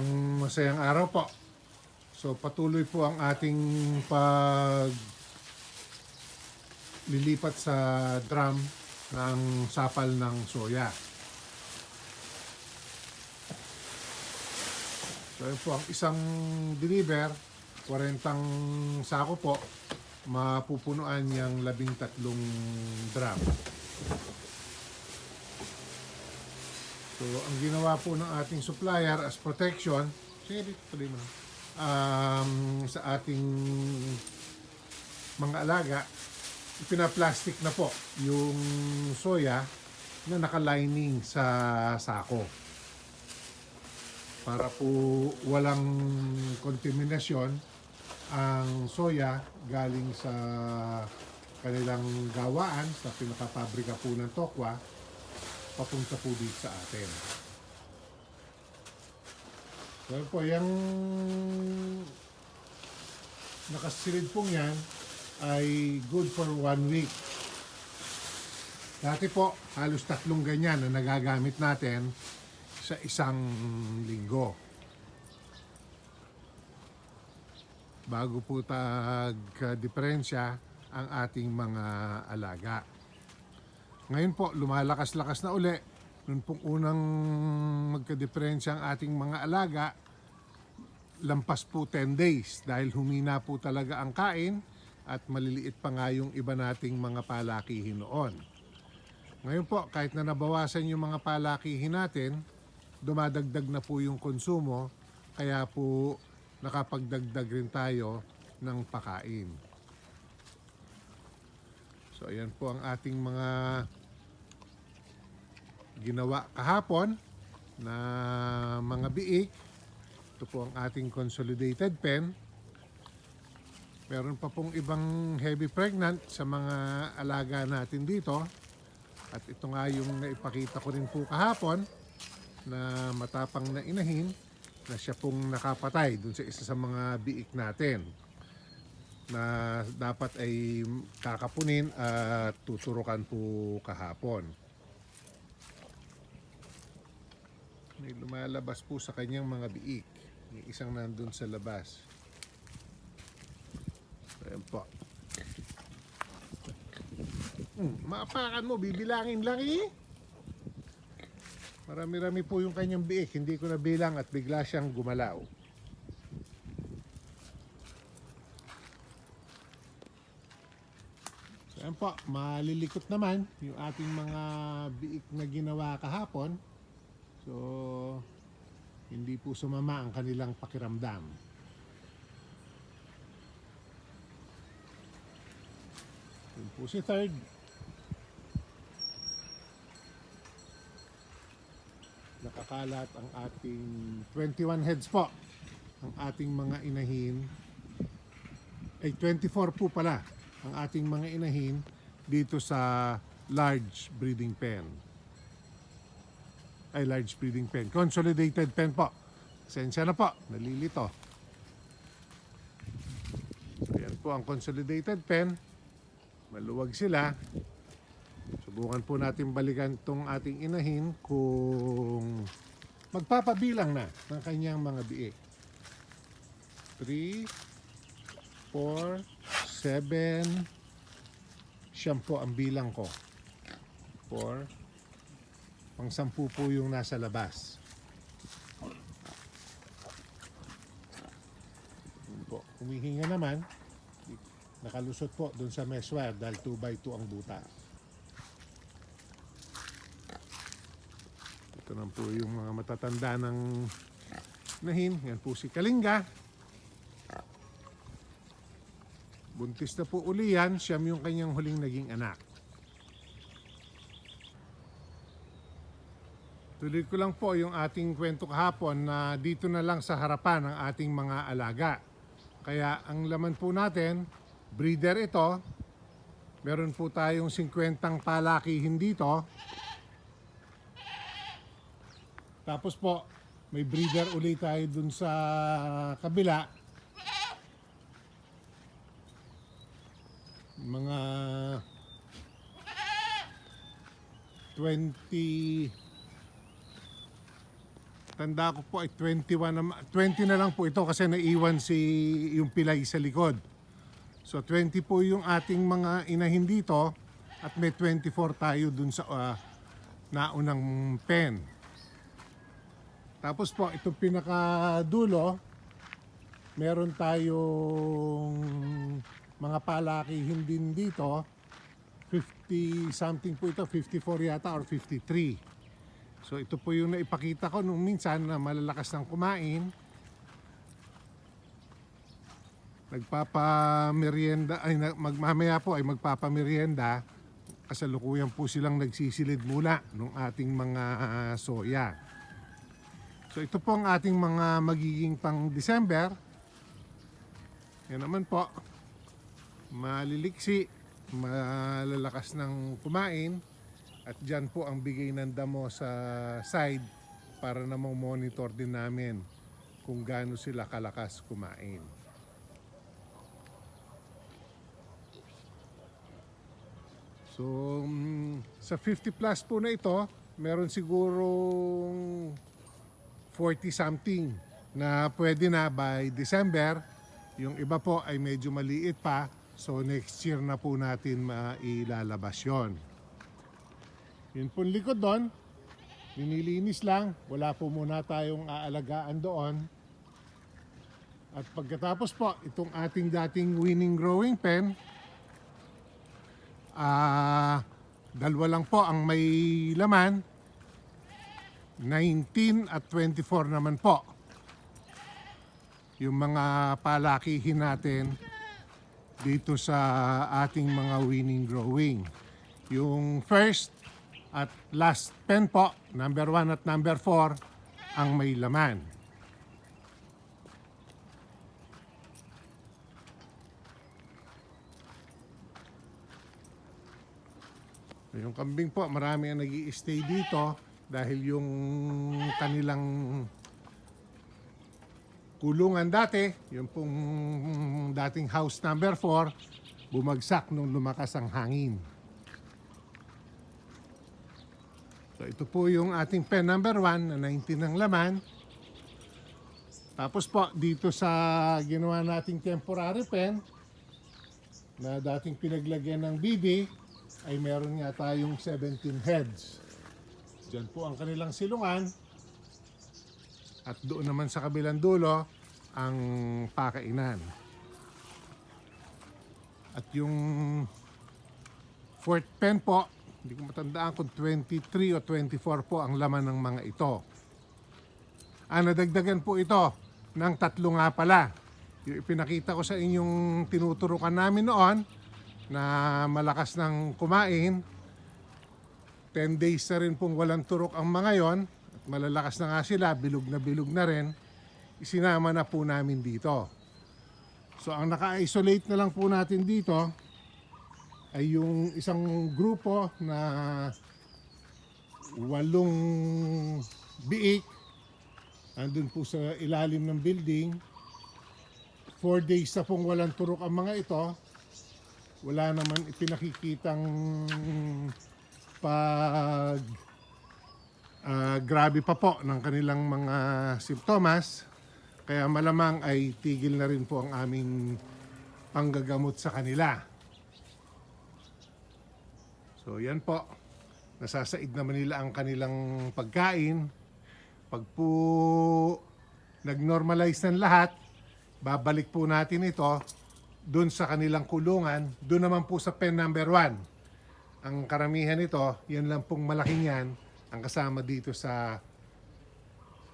Isang masayang araw po. So patuloy po ang ating pag lilipat sa drum ng sapal ng soya. So yun po ang isang deliver, 40 sako po, mapupunuan yung labing tatlong drum. So, ang ginawa po ng ating supplier as protection, sige, tuloy mo na. Um, sa ating mga alaga, pinaplastic na po yung soya na nakalining sa sako. Para po walang kontaminasyon ang soya galing sa kanilang gawaan sa pinakapabrika po ng Tokwa papunta po dito sa atin. So po, yung nakasilid pong yan ay good for one week. Dati po, halos tatlong ganyan na nagagamit natin sa isang linggo. Bago po tag-diferensya ang ating mga alaga. Ngayon po, lumalakas-lakas na uli. Noon pong unang magka-diferensya ang ating mga alaga, lampas po 10 days dahil humina po talaga ang kain at maliliit pa nga yung iba nating mga palakihin noon. Ngayon po, kahit na nabawasan yung mga palakihin natin, dumadagdag na po yung konsumo, kaya po nakapagdagdag rin tayo ng pakain. So ayan po ang ating mga ginawa kahapon na mga biik. Ito po ang ating consolidated pen. Meron pa pong ibang heavy pregnant sa mga alaga natin dito. At ito nga yung naipakita ko rin po kahapon na matapang na inahin na siya pong nakapatay dun sa isa sa mga biik natin na dapat ay kakapunin at tuturukan po kahapon. May lumalabas po sa kanyang mga biik. May isang nandun sa labas. Ayan po. Hmm, maapakan mo, bibilangin lang eh. Marami-rami po yung kanyang biik. Hindi ko nabilang at bigla siyang gumalaw. Ayan po, malilikot naman yung ating mga biik na ginawa kahapon. So, hindi po sumama ang kanilang pakiramdam. Yun po si third. Nakakalat ang ating 21 heads po. Ang ating mga inahin. Ay, 24 po pala ang ating mga inahin dito sa large breeding pen ay large breeding pen. Consolidated pen po. Sensya na po, nalilito. So, yan po ang consolidated pen. Maluwag sila. Subukan po natin balikan tong ating inahin kung magpapabilang na ng kanyang mga biik. 3, 4, 7, siyam po ang bilang ko. 4, Pang sampu po yung nasa labas. Po. Humihinga naman. Nakalusot po doon sa mesh wire dahil 2x2 ang buta. Ito na po yung mga matatanda ng nahin. Yan po si Kalinga. Buntis na po uli yan. Siyam yung kanyang huling naging anak. Tuloy ko lang po yung ating kwento kahapon na dito na lang sa harapan ng ating mga alaga. Kaya ang laman po natin, breeder ito. Meron po tayong 50 palakihin dito. Tapos po, may breeder ulit tayo dun sa kabila. Mga 20 tanda ko po ay 21 na, 20 na lang po ito kasi naiwan si yung pilay sa likod. So 20 po yung ating mga inahin dito at may 24 tayo dun sa ah, naunang pen. Tapos po itong pinakadulo, meron tayong mga palakihin din dito. 50 something po ito, 54 yata or 53. So ito po yung naipakita ko nung minsan na malalakas ng kumain. Nagpapamerienda, ay magmamaya po ay magpapamerienda. Kasalukuyan po silang nagsisilid mula ng ating mga ah, soya. So ito po ang ating mga magiging pang December. Yan naman po. Maliliksi, malalakas ng kumain. At dyan po ang bigay ng damo sa side para namang monitor din namin kung gaano sila kalakas kumain. So, mm, sa 50 plus po na ito, meron sigurong 40 something na pwede na by December. Yung iba po ay medyo maliit pa. So next year na po natin mailalabas yon. Yun po likod doon. Linilinis lang. Wala po muna tayong aalagaan doon. At pagkatapos po, itong ating dating winning growing pen, ah dalawa lang po ang may laman. 19 at 24 naman po. Yung mga palakihin natin dito sa ating mga winning growing. Yung first at last pen po, number 1 at number 4, ang may laman. Yung kambing po, marami ang nag stay dito dahil yung kanilang kulungan dati, yung pong dating house number 4, bumagsak nung lumakas ang hangin. So ito po yung ating pen number 1 na 19 ng laman. Tapos po dito sa ginawa nating temporary pen na dating pinaglagyan ng BB ay meron nga tayong 17 heads. Diyan po ang kanilang silungan. At doon naman sa kabilang dulo ang pakainan. At yung fourth pen po, hindi ko matandaan kung 23 o 24 po ang laman ng mga ito. Ah, nadagdagan po ito ng tatlo nga pala. Yung ipinakita ko sa inyong tinuturukan namin noon na malakas ng kumain. 10 days na rin pong walang turok ang mga yon. At malalakas na nga sila, bilog na bilog na rin. Isinama na po namin dito. So ang naka-isolate na lang po natin dito ay yung isang grupo na walong biik andun po sa ilalim ng building. Four days na pong walang turok ang mga ito. Wala naman ipinakikitang pag ah, grabe pa po ng kanilang mga simptomas. Kaya malamang ay tigil na rin po ang aming panggagamot sa kanila. So yan po. Nasasaid naman nila ang kanilang pagkain. Pag po nag-normalize ng lahat, babalik po natin ito doon sa kanilang kulungan, doon naman po sa pen number 1. Ang karamihan nito, yan lang pong malaking yan, ang kasama dito sa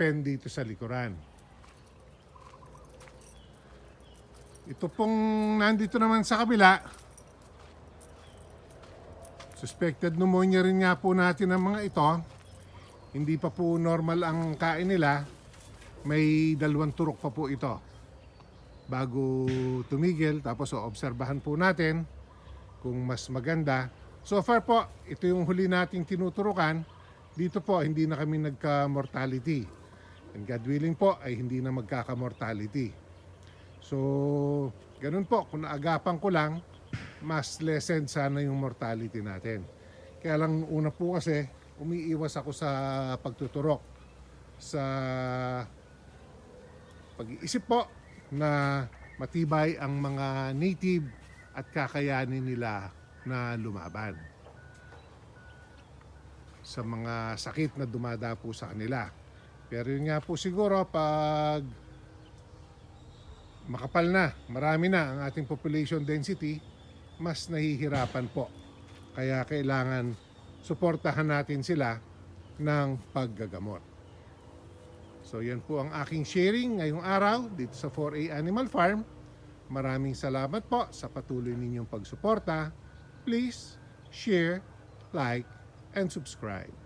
pen dito sa likuran. Ito pong nandito naman sa kabila, suspected pneumonia rin nga po natin ang mga ito. Hindi pa po normal ang kain nila. May dalawang turok pa po ito bago tumigil. Tapos obserbahan po natin kung mas maganda. So far po, ito yung huli nating tinuturukan. Dito po, hindi na kami nagka-mortality. And God willing po, ay hindi na magkaka-mortality. So, ganun po, kung naagapan ko lang, mas lessen sana yung mortality natin. Kaya lang una po kasi, umiiwas ako sa pagtuturok. sa pag-iisip po na matibay ang mga native at kakayanin nila na lumaban sa mga sakit na dumadapo sa kanila. Pero yun nga po siguro pag makapal na, marami na ang ating population density, mas nahihirapan po. Kaya kailangan suportahan natin sila ng paggagamot. So yan po ang aking sharing ngayong araw dito sa 4A Animal Farm. Maraming salamat po sa patuloy ninyong pagsuporta. Please share, like, and subscribe.